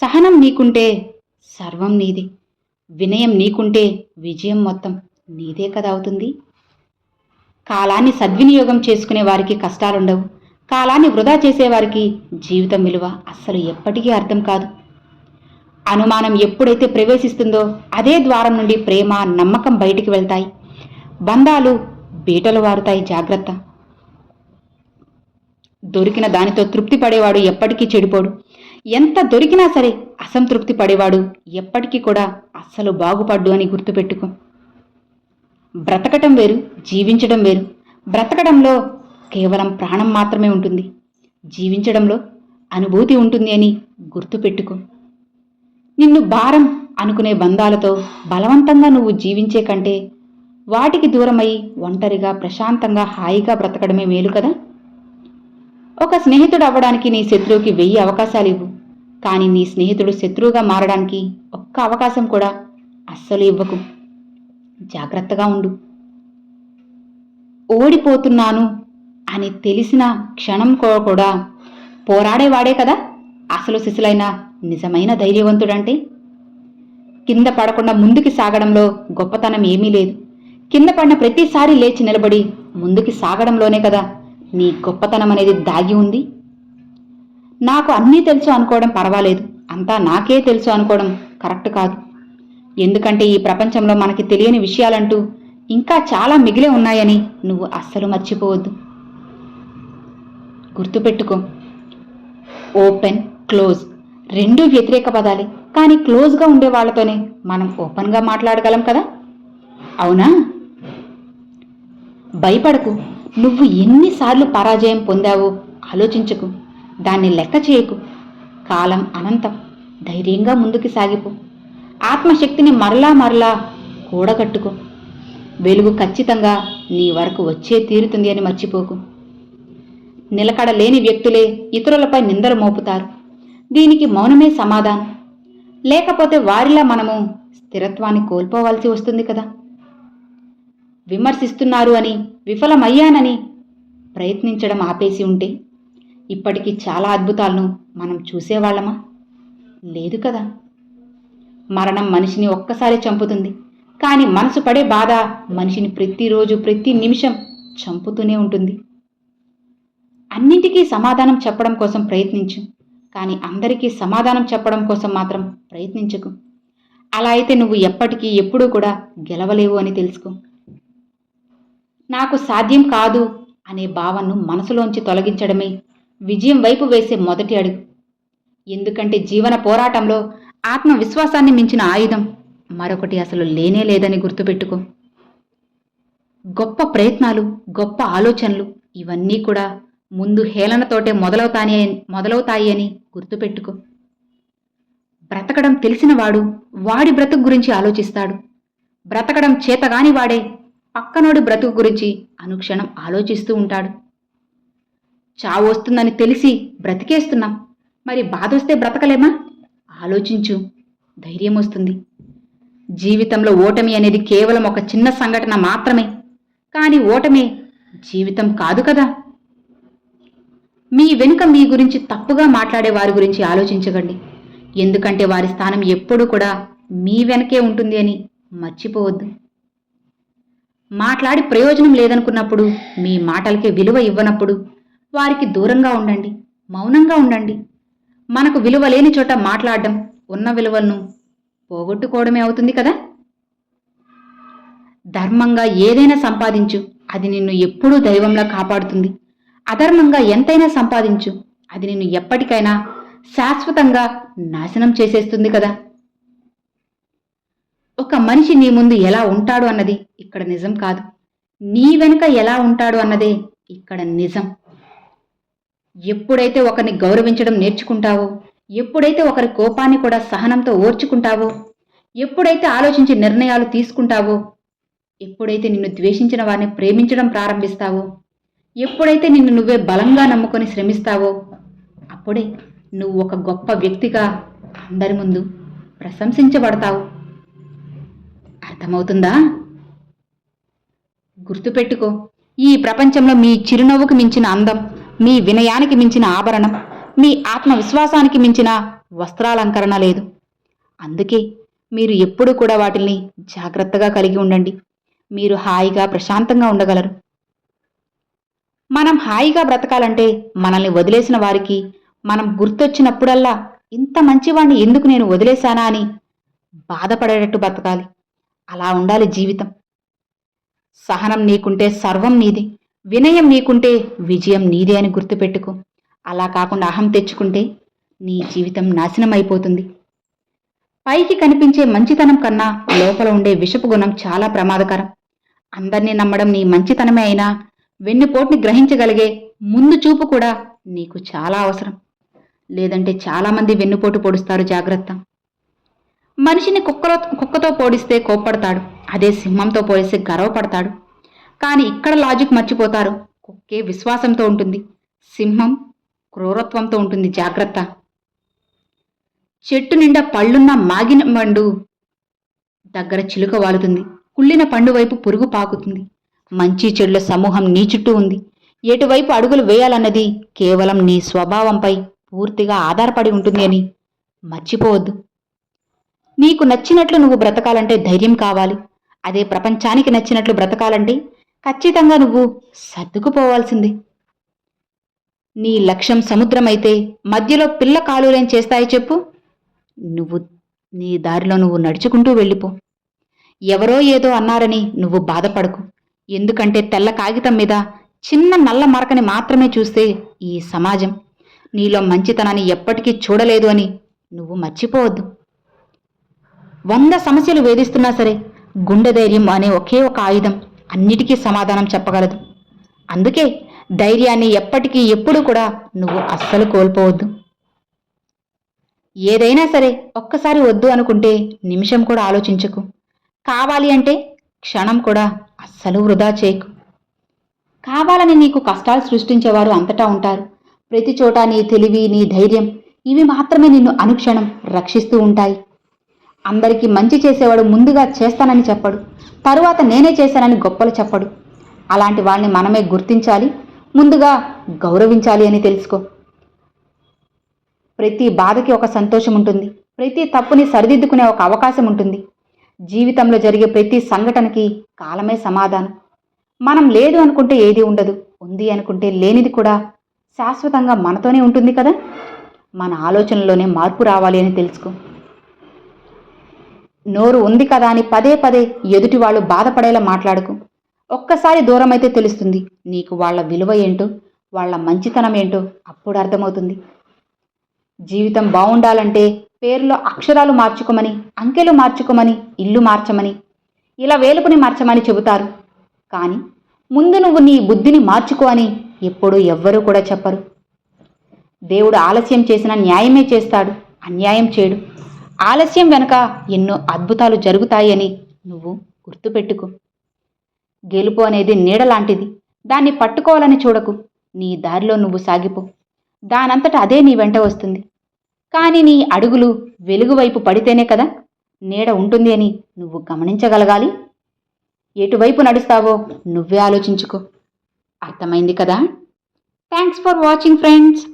సహనం నీకుంటే సర్వం నీది వినయం నీకుంటే విజయం మొత్తం నీదే కదా అవుతుంది. కాలాన్ని సద్వినియోగం చేసుకునే వారికి కష్టాలుండవు కాలాన్ని వృధా చేసేవారికి జీవితం విలువ అస్సలు ఎప్పటికీ అర్థం కాదు. అనుమానం ఎప్పుడైతే ప్రవేశిస్తుందో అదే ద్వారం నుండి ప్రేమ నమ్మకం బయటికి వెళ్తాయి. బంధాలు బీటలు వారుతాయి జాగ్రత్త. దొరికిన దానితో తృప్తి పడేవాడు ఎప్పటికీ చెడిపోడు. ఎంత దొరికినా సరే అసంతృప్తి పడేవాడు. ఎప్పటికీ కూడా అస్సలు బాగుపడ్డు అని గుర్తుపెట్టుకో. బ్రతకటం వేరు జీవించడం వేరు. బ్రతకడంలో కేవలం ప్రాణం మాత్రమే ఉంటుంది. జీవించడంలో అనుభూతి ఉంటుంది అని గుర్తుపెట్టుకో. నిన్ను భారం అనుకునే బంధాలతో బలవంతంగా నువ్వు జీవించే కంటే వాటికి దూరమై ఒంటరిగా ప్రశాంతంగా హాయిగా బ్రతకడమే మేలు కదా? ఒక స్నేహితుడు అవ్వడానికి నీ శత్రువుకి వెయ్యి అవకాశాలు ఇవ్వు. కానీ నీ స్నేహితుడు శత్రువుగా మారడానికి ఒక్క అవకాశం కూడా అస్సలు ఇవ్వకు. జాగ్రత్తగా ఉండు. ఓడిపోతున్నాను అని తెలిసిన క్షణం కూడా పోరాడేవాడే కదా అసలు శిశులైన నిజమైన ధైర్యవంతుడంటే? కింద పడకుండా ముందుకి సాగడంలో గొప్పతనం ఏమీ లేదు. కింద పడిన ప్రతిసారి లేచి నిలబడి ముందుకి సాగడంలోనే కదా నీ గొప్పతనం అనేది దాగి ఉంది? నాకు అన్నీ తెలుసు అనుకోవడం పర్వాలేదు. అంతా నాకే తెలుసు అనుకోవడం కరెక్ట్ కాదు. ఎందుకంటే ఈ ప్రపంచంలో మనకి తెలియని విషయాలంటూ ఇంకా చాలా మిగిలే ఉన్నాయని నువ్వు అస్సలు మర్చిపోవద్దు. గుర్తుపెట్టుకో. Open close. రెండు వ్యతిరేక పదాలే. కానీ క్లోజ్గా ఉండే వాళ్ళతోనే మనం ఓపెన్గా మాట్లాడగలం కదా? అవునా? భయపడకు. నువ్వు ఎన్నిసార్లు పరాజయం పొందావో ఆలోచించకు. దాన్ని లెక్క చేయకు. కాలం అనంతం ధైర్యంగా ముందుకు సాగిపో. ఆత్మశక్తిని మరలా మరలా కూడగట్టుకో. వెలుగు ఖచ్చితంగా నీ వరకు వచ్చే తీరుతుంది అని మర్చిపోకు. నిలకడ లేని వ్యక్తులే ఇతరులపై నిందలు మోపుతారు. దీనికి మౌనమే సమాధానం. లేకపోతే వారిలా మనము స్థిరత్వాన్ని కోల్పోవాల్సి వస్తుంది కదా. విమర్శిస్తున్నారు అని విఫలమయ్యానని ప్రయత్నించడం ఆపేసి ఉంటే ఇప్పటికీ చాలా అద్భుతాలను మనం చూసేవాళ్ళమా? లేదు కదా. మరణం మనిషిని ఒక్కసారి చంపుతుంది. కానీ మనసు పడే బాధ మనిషిని ప్రతిరోజు ప్రతి నిమిషం చంపుతూనే ఉంటుంది. అన్నింటికీ సమాధానం చెప్పడం కోసం ప్రయత్నించు. కానీ అందరికీ సమాధానం చెప్పడం కోసం మాత్రం ప్రయత్నించకు. అలా అయితే నువ్వు ఎప్పటికీ ఎప్పుడూ కూడా గెలవలేవు అని తెలుసుకో. నాకు సాధ్యం కాదు అనే భావనను మనసులోంచి తొలగించడమే విజయం వైపు వేసే మొదటి అడుగు. ఎందుకంటే జీవన పోరాటంలో ఆత్మవిశ్వాసాన్ని మించిన ఆయుధం మరొకటి అసలు లేనే లేదని గుర్తుపెట్టుకో. గొప్ప ప్రయత్నాలు గొప్ప ఆలోచనలు ఇవన్నీ కూడా ముందు హేళనతోటే మొదలవుతాని మొదలవుతాయి అని గుర్తుపెట్టుకో. బ్రతకడం తెలిసినవాడు వాడి బ్రతుకు గురించి ఆలోచిస్తాడు. బ్రతకడం చేతగాని వాడే పక్కనోడి బ్రతుకు గురించి అనుక్షణం ఆలోచిస్తూ ఉంటాడు. చావు వస్తుందని తెలిసి బ్రతికేస్తున్నాం. మరి బాధ వస్తే బ్రతకలేమా? ఆలోచించు ధైర్యం వస్తుంది. జీవితంలో ఓటమి అనేది కేవలం ఒక చిన్న సంఘటన మాత్రమే. కానీ ఓటమే జీవితం కాదు కదా. మీ వెనుక మీ గురించి తప్పుగా మాట్లాడే వారి గురించి ఆలోచించకండి. ఎందుకంటే వారి స్థానం ఎప్పుడూ కూడా మీ వెనకే ఉంటుంది అని మర్చిపోవద్దు. మాట్లాడి ప్రయోజనం లేదనుకున్నప్పుడు మీ మాటలకే విలువ ఇవ్వనప్పుడు వారికి దూరంగా ఉండండి మౌనంగా ఉండండి. మనకు విలువ లేని చోట మాట్లాడడం ఉన్న విలువలను పోగొట్టుకోవడమే అవుతుంది కదా? ధర్మంగా ఏదైనా సంపాదించు అది నిన్ను ఎప్పుడూ దైవంలా కాపాడుతుంది. అధర్మంగా ఎంతైనా సంపాదించు అది నిన్ను ఎప్పటికైనా శాశ్వతంగా నాశనం చేసేస్తుంది కదా? ఒక మనిషి నీ ముందు ఎలా ఉంటాడు అన్నది ఇక్కడ నిజం కాదు. నీ వెనుక ఎలా ఉంటాడు అన్నదే ఇక్కడ నిజం. ఎప్పుడైతే ఒకరిని గౌరవించడం నేర్చుకుంటావో ఎప్పుడైతే ఒకరి కోపాన్ని కూడా సహనంతో ఓర్చుకుంటావో ఎప్పుడైతే ఆలోచించి నిర్ణయాలు తీసుకుంటావో ఎప్పుడైతే నిన్ను ద్వేషించిన వారిని ప్రేమించడం ప్రారంభిస్తావో ఎప్పుడైతే నిన్ను నువ్వే బలంగా నమ్ముకొని శ్రమిస్తావో అప్పుడే నువ్వు ఒక గొప్ప వ్యక్తిగా అందరి ముందు ప్రశంసించబడతావు. అర్థమవుతుందా? గుర్తుపెట్టుకో ఈ ప్రపంచంలో మీ చిరునవ్వుకు మించిన అందం మీ వినయానికి మించిన ఆభరణం మీ ఆత్మవిశ్వాసానికి మించిన వస్త్రాలంకరణ లేదు. అందుకే మీరు ఎప్పుడూ కూడా వాటిని జాగ్రత్తగా కలిగి ఉండండి. మీరు హాయిగా ప్రశాంతంగా ఉండగలరు. మనం హాయిగా బ్రతకాలంటే మనల్ని వదిలేసిన వారికి మనం గుర్తొచ్చినప్పుడల్లా ఇంత మంచివాణ్ణి ఎందుకు నేను వదిలేశానా అని బాధపడేటట్టు బ్రతకాలి. అలా ఉండాలి జీవితం. సహనం నీకుంటే సర్వం నీదే. వినయం నీకుంటే విజయం నీదే అని గుర్తుపెట్టుకో. అలా కాకుండా అహం తెచ్చుకుంటే నీ జీవితం నాశనం అయిపోతుంది పైకి కనిపించే మంచితనం కన్నా లోపల ఉండే విషపు గుణం చాలా ప్రమాదకరం. అందర్నీ నమ్మడం నీ మంచితనమే అయినా వెన్నుపోటుని గ్రహించగలిగే ముందు చూపు కూడా నీకు చాలా అవసరం. లేదంటే చాలామంది వెన్నుపోటు పొడుస్తారు జాగ్రత్త. మనిషిని కుక్కలో కుక్కతో పోడిస్తే కోప్పడతాడు. అదే సింహంతో పోలిస్తే గర్వపడతాడు. కానీ ఇక్కడ లాజిక్ మర్చిపోతారు. కుక్కే విశ్వాసంతో ఉంటుంది. సింహం క్రూరత్వంతో ఉంటుంది. జాగ్రత్త. చెట్టు నిండా పళ్ళున్న మాగిన పండు దగ్గర చిలుక వాలుతుంది. కుళ్ళిన పండు వైపు పురుగు పాకుతుంది. మంచి చెడుల సమూహం నీ చుట్టూ ఉంది. ఎటువైపు అడుగులు వేయాలన్నది కేవలం నీ స్వభావంపై పూర్తిగా ఆధారపడి ఉంటుంది అని మర్చిపోవద్దు. నీకు నచ్చినట్లు నువ్వు బ్రతకాలంటే ధైర్యం కావాలి. అదే ప్రపంచానికి నచ్చినట్లు బ్రతకాలంటే ఖచ్చితంగా నువ్వు సర్దుకుపోవాల్సింది. నీ లక్ష్యం సముద్రమైతే మధ్యలో పిల్ల కాలులేం చేస్తాయి చెప్పు. నువ్వు నీ దారిలో నువ్వు నడుచుకుంటూ వెళ్ళిపో. ఎవరో ఏదో అన్నారని నువ్వు బాధపడకు. ఎందుకంటే తెల్ల కాగితం మీద చిన్న నల్ల మరకని మాత్రమే చూస్తే ఈ సమాజం నీలో మంచితనాన్ని ఎప్పటికీ చూడలేదు అని నువ్వు మర్చిపోవద్దు. వంద సమస్యలు వేధిస్తున్నా సరే గుండె ధైర్యం అనే ఒకే ఒక ఆయుధం. అన్నిటికీ సమాధానం చెప్పగలదు. అందుకే ధైర్యాన్ని ఎప్పటికీ ఎప్పుడూ కూడా నువ్వు అస్సలు కోల్పోవద్దు. ఏదైనా సరే ఒక్కసారి వద్దు అనుకుంటే నిమిషం కూడా ఆలోచించకు. కావాలి అంటే క్షణం కూడా అస్సలు వృధా చేయకు. కావాలని నీకు కష్టాలు సృష్టించేవారు అంతటా ఉంటారు. ప్రతి చోట నీ తెలివి నీ ధైర్యం ఇవి మాత్రమే నిన్ను అనుక్షణం రక్షిస్తూ ఉంటాయి. అందరికీ మంచి చేసేవాడు ముందుగా చేస్తానని చెప్పడు. తరువాత నేనే చేశానని గొప్పలు చెప్పడు. అలాంటి వాళ్ళని మనమే గుర్తించాలి ముందుగా గౌరవించాలి అని తెలుసుకో. ప్రతి బాధకి ఒక సంతోషం ఉంటుంది. ప్రతి తప్పుని సరిదిద్దుకునే ఒక అవకాశం ఉంటుంది. జీవితంలో జరిగే ప్రతి సంఘటనకి కాలమే సమాధానం. మనం లేదు అనుకుంటే ఏది ఉండదు. ఉంది అనుకుంటే లేనిది కూడా శాశ్వతంగా మనతోనే ఉంటుంది కదా? మన ఆలోచనలోనే మార్పు రావాలి అని తెలుసుకో. నోరు ఉంది కదా అని పదే పదే ఎదుటి వాళ్ళు బాధపడేలా మాట్లాడుకు. ఒక్కసారి దూరమైతే తెలుస్తుంది నీకు వాళ్ళ విలువ ఏంటో వాళ్ళ మంచితనం ఏంటో అప్పుడు అర్థమవుతుంది. జీవితం బాగుండాలంటే పేరులో అక్షరాలు మార్చుకోమని అంకెలు మార్చుకోమని ఇల్లు మార్చమని ఇలా వేలుపుని మార్చమని చెబుతారు. కానీ ముందు నువ్వు నీ బుద్ధిని మార్చుకో అని ఎప్పుడూ ఎవ్వరూ కూడా చెప్పరు. దేవుడు ఆలస్యం చేసిన న్యాయమే చేస్తాడు అన్యాయం చేయడు ఆలస్యం వెనుక ఎన్నో అద్భుతాలు జరుగుతాయని నువ్వు గుర్తుపెట్టుకో. గెలుపు అనేది నీడ లాంటిది దాన్ని పట్టుకోవాలని చూడకు. నీ దారిలో నువ్వు సాగిపో. దానంతట అదే నీ వెంట వస్తుంది. కానీ నీ అడుగులు వెలుగు వైపు పడితేనే కదా నీడ ఉంటుంది అని నువ్వు గమనించగలగాలి. ఎటువైపు నడుస్తావో నువ్వే ఆలోచించుకో. అర్థమైంది కదా? Thanks for watching friends